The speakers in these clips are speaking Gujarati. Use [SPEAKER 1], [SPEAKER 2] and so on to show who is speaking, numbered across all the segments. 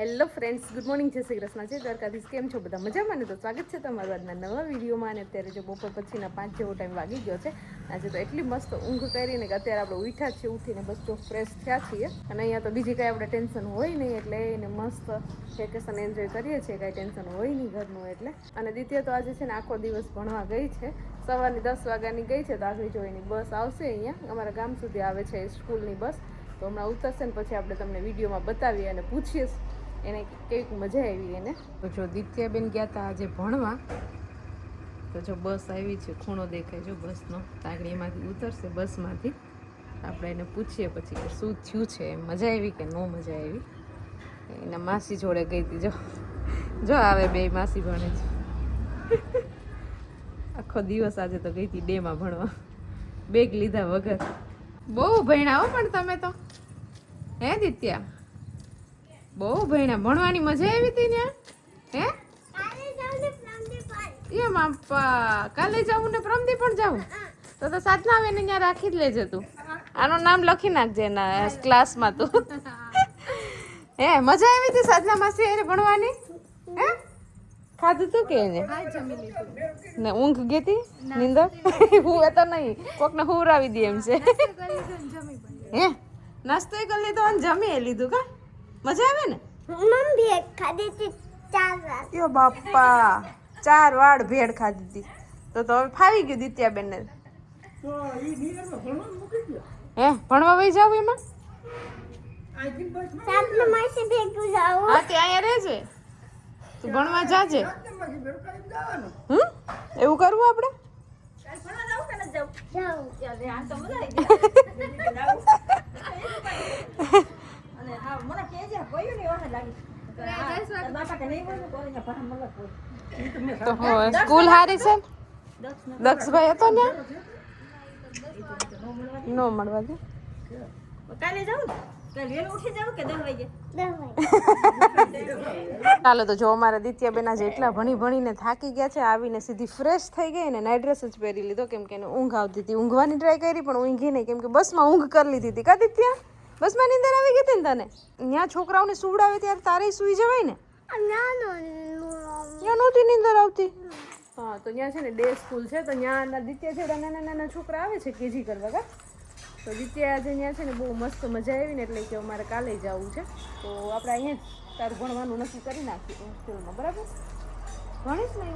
[SPEAKER 1] હેલો ફ્રેન્ડ્સ, ગુડ મોર્નિંગ, જય શ્રી કૃષ્ણ છે દ્વારકાધીશ, કેમ છો બધા? મજામાં ને? તો સ્વાગત છે તમારું આજના નવા વિડીયોમાં અને અત્યારે જો બપોર પછીના પાંચ જેવો ટાઈમ વાગી ગયો છે, આજે તો એટલી મસ્ત ઊંઘ કરીને કે અત્યારે આપણે ઉઠ્યા છીએ, ઉઠીને બસ તો ફ્રેશ થયા છીએ. અને અહીંયા તો બીજી કાંઈ આપણે ટેન્શન હોય નહીં, એટલે એને મસ્ત વેકેશન એન્જોય કરીએ છીએ, કાંઈ ટેન્શન હોય નહીં ઘરનું એટલે. અને દ્વિતીય તો આજે છે ને આખો દિવસ ભણવા ગઈ છે. સવારની દસ વાગ્યાની ગઈ છે, તો આગળ જો બસ આવશે અહીંયા. અમારા ગામ સુધી આવે છે સ્કૂલની બસ. તો હમણાં ઉતરશે ને પછી આપણે તમને વિડીયોમાં બતાવીએ અને પૂછીએ એને કેવીક મજા આવી એને. તો જો દિત્યાબેન ગયા હતા આજે ભણવા, તો જો બસ આવી છે, ખૂણો દેખાય જો બસનો. તાગડીમાંથી ઉતરશે બસમાંથી. આપણે એને પૂછીએ પછી કે શું થયું છે મજા આવી કે ન મજા આવી? એના માસી જોડે ગઈ હતી, જો. જો આવે બે માસી ભણે છે. આખો દિવસ આજે તો ગઈ હતી ડેમાં ભણવા. બેગ લીધા વગર. બહુ ભણ્યા હો પણ તમે તો. હે દિત્યા? બહુ ભણ્યા. ભણવાની મજા આવી હતી ને? હે? એ માપા કાલે જાવું ને પ્રમદી પણ જાવું તો તો સાધના આવે ને ત્યાં રાખી જ લેજે તું. આનું નામ લખી નાખજે એના ક્લાસમાં તું. હે મજા આવી હતી સાધના માસી એને ભણવાની? હે? ખાધું તું કે એને? ને ઊંઘ ગઈ હતી? નીંદર? હું તો નહીં. કોકને હુરાવી દે એમ છે. હે? નાસ્તો કરી લીધો અને જમી લીધું કા? મજા આવે ને?
[SPEAKER 2] ભેળ ખાધી હતી ચાર વાર
[SPEAKER 1] યો બાપા ચાર વાડ ભેળ ખાધી હતી. તો તો હવે ફાવી ગયું દિત્યાબેન ને હે ભણવા વહી જાવ એમાં? હા તે અહીંયા રહેજે. તું ભણવા જાજે. હમ? એવું કરવું આપણે
[SPEAKER 2] જાઉં.
[SPEAKER 1] સ્કૂલ હારી છે? દક્ષભાઈ હતો ને? નો મળવા ચાલો તો જો અમારા દિત્યાબેન આજે એટલા ભણી ભણીને થાકી ગયા છે, આવીને સીધી ફ્રેશ થઈ ગઈ ને નાઇટ ડ્રેસ જ પહેરી લીધો. કેમ કે એને ઊંઘ આવતી હતી. ઊંઘવાની ટ્રાય કરી, પણ ઊંઘી નહીં. કેમ કે બસમાં ઊંઘ કરી લીધી હતી. કા દિત્યા? બસમાં નીંદર આવી ગઈ હતી ને તને. ત્યાં છોકરાઓને સુવડાવે ત્યારે તારે સુઈ જવાય ને? ત્યાં નહોતી નીંદર આવતી. હા તો ત્યાં છે ને ડે સ્કૂલ છે તો ત્યાં દિત્યા છે નાના નાના છોકરા આવે છે કેજી કરવા કા? તો દિત્યા આજે ત્યાં છે ને બહુ મસ્ત મજા આવી ને એટલે કે અમારે કાલે જવું છે. તો આપણે અહીંયા જ તારું ભણવાનું નક્કી કરી નાખ્યું સ્કૂલમાં બરાબર? ભણીશ ને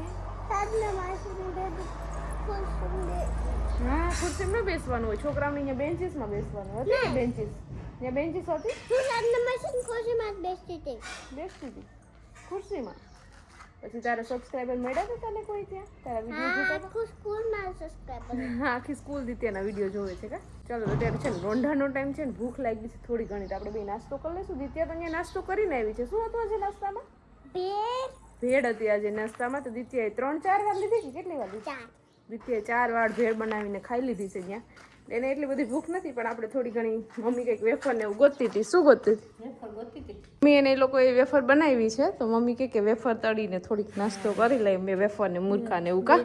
[SPEAKER 1] હા ખુરશીમાં બેસવાનું હોય. છોકરાઓને અહીંયા બેન્ચીસમાં બેસવાનું હોય. બેન્ચીસ. ત્યાં બેન્ચીસ હતી
[SPEAKER 2] હું માસી ખુશીમાં જ બેસતી હતી.
[SPEAKER 1] બેસતી હતી? ખુરશીમાં? પછી તારા સબસ્ક્રાઈબર મળ્યા હતા તને કોઈ ત્યાં? તારા વીડિયો જોતા
[SPEAKER 2] આખું સ્કૂલમાં સબસ્ક્રાઈબર
[SPEAKER 1] હા આખી સ્કૂલ દિત્યાના વીડિયો જોવે છે કા? ચાલો અત્યારે છે ને રોંઢાનો ટાઈમ છે ને ભૂખ લાગી છે થોડી ઘણી તો આપણે બે નાસ્તો કરી લઈશું. દિત્યા તો અહીંયા નાસ્તો કરીને આવી છે. શું હતું આજે નાસ્તામાં?
[SPEAKER 2] ભેળ.
[SPEAKER 1] ભેળ હતી આજે નાસ્તામાં તો દિત્યાએ ત્રણ ચાર વાર લીધી કે કેટલી વાર લીધી? દિત્યાએ ચાર વાર ભેળ બનાવીને ખાઈ લીધી છે ત્યાં એને એટલી બધી ભૂખ નથી પણ આપણે થોડી ઘણી મમ્મી કંઈક વેફર ને એવું ગોતતી હતી. શું ગોતતી હતી? મમ્મી એને એ લોકોએ વેફર બનાવી છે તો મમ્મી કહે કે વેફર તળીને થોડીક નાસ્તો કરી લઈએ મેં વેફર ને મૂર્ખા ને એવું કા?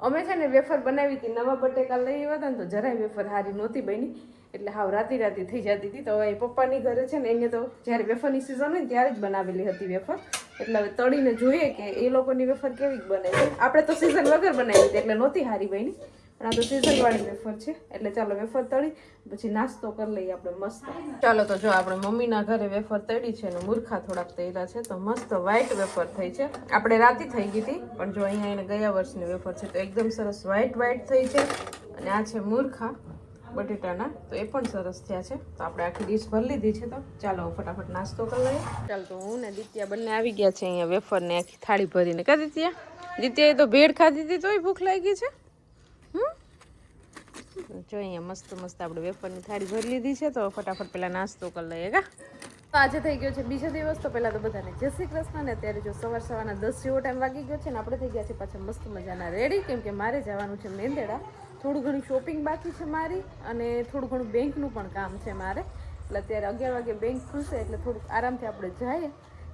[SPEAKER 1] અમે છે ને વેફર બનાવી હતી નવા બટેકા લઈ આવ્યા હતા ને તો જરાય વેફર સારી નહોતી બની. એટલે હાવ રાતી રાતી થઈ જતી હતી તો હવે પપ્પાની ઘરે છે ને એને તો જ્યારે વેફરની સિઝન હોય ને ત્યારે જ બનાવેલી હતી વેફર. એટલે હવે તળીને જોઈએ કે એ લોકોની વેફર કેવી બને છે. આપણે તો સિઝન વગર બનાવી હતી એટલે નહોતી હારી બની. પણ આ તો સિઝન વાળી વેફર છે, એટલે ચાલો વેફર તળી, પછી નાસ્તો કરી લઈએ આપણે મસ્ત. ચાલો તો જો આપણે મમ્મીના ઘરે વેફર તળી છે અને મૂર્ખા થોડાક તળ્યા છે, તો મસ્ત વ્હાઇટ વેફર થઈ છે. આપણે રાતી થઈ ગઈ હતી, પણ જો અહીંયા એને ગયા વર્ષની વેફર છે, તો એકદમ સરસ વ્હાઇટ વ્હાઇટ થઈ છે. અને આ છે મૂર્ખા બટેટાના, તો એ પણ સરસ થયા છે. તો આપણે આખી ડીશ ભરી લીધી છે તો ચાલો ફટાફટ નાસ્તો કરી લઈએ. ચાલો તો હું ને દિત્યા બંને આવી ગયા છે અહીંયા વેફરને આખી થાળી ભરીને. કા દિત્યા? દિત્યાએ તો ભેળ ખાધી હતી તોય ભૂખ લાગી છે. જો અહીંયા મસ્ત મસ્ત આપણે વેફરની થાળી ભરી લીધી છે, તો ફટાફટ પેલા નાસ્તો કરી લઈએ, કા? તો આજે થઈ ગયો છે બીજો દિવસ, તો પહેલાં તો બધાને જય શ્રી કૃષ્ણ ને અત્યારે જો સવાર સવારના દસ જેવો ટાઈમ વાગી ગયો છે ને આપણે થઈ ગયા છે પાછા મસ્ત મજાના રેડી કેમ કે મારે જવાનું છે મેંદેડા. થોડું ઘણું શોપિંગ બાકી છે મારી, અને થોડું ઘણું બેંકનું પણ કામ છે મારે. એટલે અત્યારે અગિયાર વાગે બેંક ખુલશે, એટલે થોડુંક આરામથી આપણે જઈએ,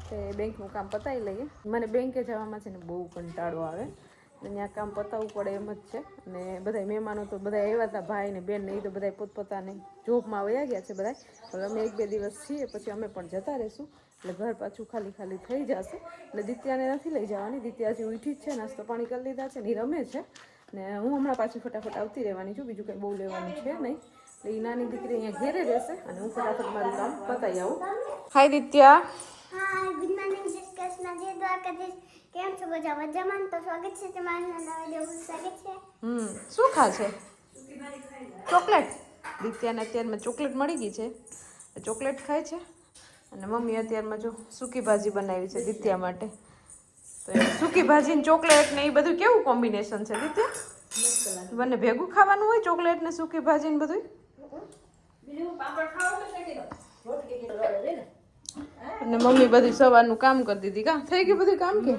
[SPEAKER 1] તે બેંકનું કામ પતાવી લઈએ. મને બેંકે જવામાં છે ને બહુ કંટાળો આવે. ને ત્યાં કામ પતાવવું પડે એમ જ છે. અને બધા મહેમાનો તો બધા આવ્યા હતા ભાઈ ને બેન ને એ તો બધા પોતપોતાને જોબમાં વયા ગયા છે બધા હવે અમે એક બે દિવસ છીએ પછી અમે પણ જતા રહીશું. એટલે ઘર પાછું ખાલી ખાલી થઈ જશે. એટલે દિત્યાને નથી લઈ જવાની. દિત્યા હજી ઉઠી જ છે નાસ્તો પાણી કરી લીધા છે ને એ રમે છે. ને હું હમણાં પાછી ફટાફટ આવતી રહેવાની છું બીજું કંઈ બહુ લેવાનું છે નહીં. એટલે એ નાની દીકરી અહીંયા ઘેરે રહેશે અને હું ફટાફટ મારું કામ પતાવી આવું. Hi Ditya
[SPEAKER 2] hi good morning sisters Dwarkadhish. કેમ છો? બધા મજામાં તો સ્વાગત છે તમારું. નવા વીડિયો સ્વાગત છે.
[SPEAKER 1] હમ શું ખા છે? ચોકલેટ. દિત્યાને અત્યારમાં ચોકલેટ મળી ગઈ છે. ચોકલેટ ખાય છે. અને મમ્મી અત્યારમાં જો સૂકી ભાજી બનાવી છે દિત્યા માટે. તો એ સૂકી ભાજી ને ચોકલેટ ને એ બધું કેવું કોમ્બિનેશન છે દિત્યા? બંને ભેગું ખાવાનું હોય ચોકલેટ ને સૂકી ભાજી ને બધું
[SPEAKER 3] બીજું પાપડ ખાવો
[SPEAKER 1] અને મમ્મી બધું સવારનું કામ કરી દીધી. કા? થઈ ગયું બધું કામ કે?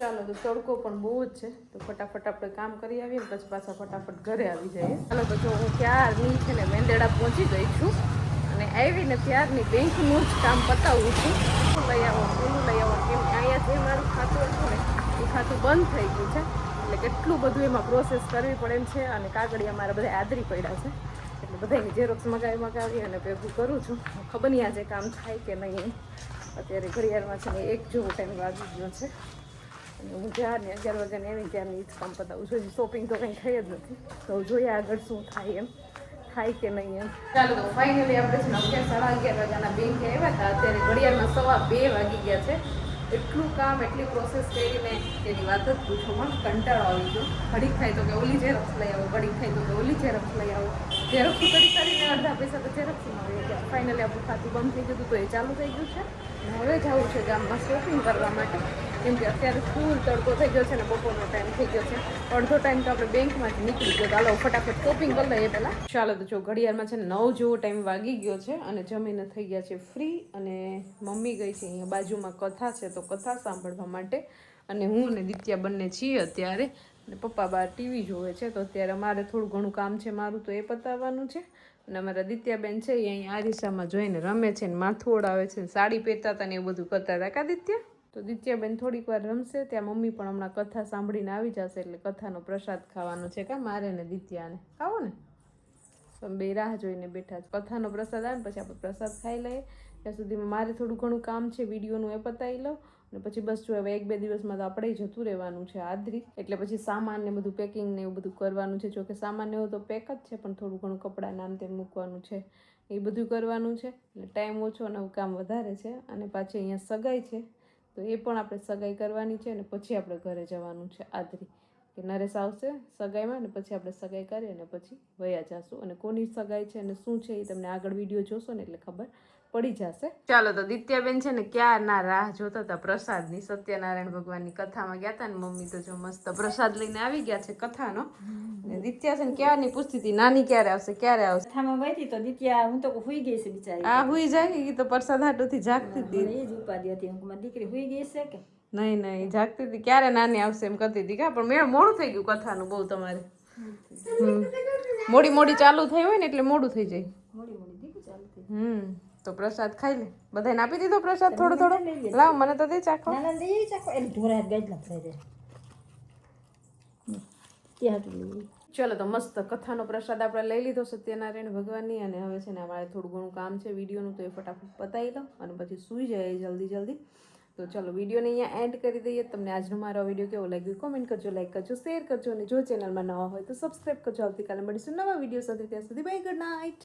[SPEAKER 1] ચાલો, તો તડકો પણ બહુ જ છે. તો ફટાફટ આપણે કામ કરી આવીએ પછી પાછા ફટાફટ ઘરે આવી જઈએ. ચાલો, તો જો હું ક્યારની છે ને મેંદેડા પહોંચી ગઈ છું. અને આવીને ત્યારની બેંકનું જ કામ પતાવું છું. લઈ આવો પેલું લઈ આવો કેમ અહીંયા જે મારું ખાતું હતું ને, એ ખાતું બંધ થઈ ગયું છે. એટલે કેટલું બધું એમાં પ્રોસેસ કરવી પડે છે અને કાગળિયા મારા બધા આદરી પડ્યા છે. એટલે બધાની ઝેરોક્સ મગાવી મગાવી અને ભેગું કરું છું. ખબર નહીં આજે કામ થાય કે નહીં. અત્યારે ઘડિયાળમાં છે ને એક જેવો ટાઈમ વાગી ગયો છે. અને હું જ્યાં ને અગિયાર વાગ્યાને એવી ત્યારની જ કામ પતાવું છું. શોપિંગ તો કંઈ થઈ જ નથી. તો જોઈએ આગળ શું થાય એમ. થાય કે નહીં એમ. ચાલો તો ફાઇનલી આપણે છે અગિયાર સાડા અગિયાર વાગ્યાના બેંકે આવ્યા હતા. અત્યારે ઘડિયાળમાં સવા બે વાગી ગયા છે. એટલું કામ, એટલી પ્રોસેસ કરીને એની વાત જ પૂછો. પણ કંટાળો આવી ગયો. ઘડીક થાય તો કે ઓલી ઝેરોક્સ લઈ આવો, ઘડીક થાય તો કે ઓલી ઝેરોક્સ લઈ આવો. ઝેરોક્સ કરી કરીને અડધા પૈસા તો ઝેરોક્સમાં આવી ગયા ફાઇનલી આપણું ખાતું બંધ થઈ ગયું હતું, તો એ ચાલુ થઈ ગયું છે. હવે જવું છે ગામમાં શોપિંગ કરવા માટે. કેમ કે અત્યારે ફૂલ તડકો થઈ ગયો છે ને બપોરનો ટાઈમ થઈ ગયો છે. અડધો ટાઈમ તો આપણે બેંકમાંથી નીકળી ગયો. ચાલો ફટાફટ શોપિંગ કરી લઈએ પહેલાં. ચાલો, તો જો ઘડિયાળમાં છે ને નવ જેવો ટાઈમ વાગી ગયો છે અને જમીને થઈ ગયા છે ફ્રી અને મમ્મી ગઈ છે અહીંયા બાજુમાં કથા છે, તો કથા સાંભળવા માટે. અને હું અને દિત્યા બંને છીએ અત્યારે. અને પપ્પા બહાર ટીવી જોવે છે, તો અત્યારે મારે થોડું ઘણું કામ છે, મારું તો એ પતાવવાનું છે. અને અમારા દિત્યાબેન છે, એ અહીં આરિસામાં જોઈને રમે છે ને માથું આવે છે ને સાડી પહેરતા હતા ને એવું બધું કરતા હતા. કા દિત્યા? તો દિત્યાબેન થોડીક વાર રમશે, ત્યાં મમ્મી પણ હમણાં કથા સાંભળીને આવી જશે એટલે કથાનો પ્રસાદ ખાવાનો છે, કા મારે ને દિત્યાને. ખાવો ને? બે રાહ જોઈને બેઠા છે. કથાનો પ્રસાદ આવે ને પછી આપણે પ્રસાદ ખાઈ લઈએ. ત્યાં સુધીમાં મારે થોડું ઘણું કામ છે, વિડીયોનું એ પતાવી લઉં. અને પછી બસ જો હવે એક બે દિવસમાં તો આપણે જતું રહેવાનું છે આદરી એટલે પછી સામાન ને બધું પેકિંગ ને એવું બધું કરવાનું છે. જોકે સામાન એવું તો પેક જ છે, પણ થોડું ઘણું કપડાં નામ તેમ મૂકવાનું છે. એ બધું કરવાનું છે. એટલે ટાઈમ ઓછો અને કામ વધારે છે. અને પાછી અહીંયા સગાઈ છે. તો એ પણ આપણે સગાઈ કરવાની છે અને પછી આપણે ઘરે જવાનું છે આદરી કે નરેશ આવશે સગાઈમાં અને પછી આપણે સગાઈ કરીએ અને પછી વયા જશું. અને કોની સગાઈ છે અને શું છે એ તમને આગળ વીડિયો જોશો ને એટલે ખબર. પડી જશે. ચાલો તો દિત્યાબેન છે ને ક્યાં ના રાહ જોતા હતા? પ્રસાદની સત્યનારાયણ ભગવાનની કથામાં ગયા હતા ને મમ્મી તો જો મસ્ત પ્રસાદ લઈને આવી ગયા છે કથાનો. અને દિત્યા છે ને ક્યારની પૂછતી હતી નાની ક્યારે આવશે ક્યારે આવશે?
[SPEAKER 3] કથામાં બેઠી તો દિત્યા હું તો હુઈ ગઈ છે બિચારી.
[SPEAKER 1] આ હુઈ જાય કે તો પ્રસાદ હાટુથી જાગતી હતી.
[SPEAKER 3] એ જ ઉપાધિ હતી. હું દીકરી હુઈ ગઈ છે કે?
[SPEAKER 1] નહીં નહીં જાગતી હતી. ક્યારે નાની આવશે એમ કરતી હતી કા પણ મેળ મોડું થઈ ગયું કથાનું બહુ તમારે. હમ. મોડી મોડી ચાલુ થઈ હોય ને એટલે મોડું થઈ જાય.
[SPEAKER 3] મોડી મોડી દીકરી થઈ
[SPEAKER 1] હમ. તો પ્રસાદ ખાઈ લે. બધાને આપી દીધો પ્રસાદ થોડો થોડો? લાવ મને તો દે ચાખો.
[SPEAKER 3] નાના દે ચાખો. એમ ઢોરા ગાજલા ફરાઈ દે. તે
[SPEAKER 1] ચલો તો મસ્ત કથાનો પ્રસાદ આપણે લઈ લીધો સત્યનારાયણ ભગવાનની અને હવે છે ને અમારે થોડું ઘણું કામ છે વિડીયોનું તો એ ફટાફટ પતાવી લો અને પછી સૂઈ જાય જલ્દી જલ્દી. તો ચલો વિડીયોને અહીંયા એન્ડ કરી દઈએ. તમને આજનો મારો વીડિયો કેવો લાગ્યો કોમેન્ટ કરજો લાઈક કરજો શેર કરજો અને જો ચેનલમાં નવા હોય તો સબસ્ક્રાઈબ કરજો. આવતીકાલે મળીશું નવા વીડિયો સાથે. ત્યાં સુધી બાય ગુડ નાઇટ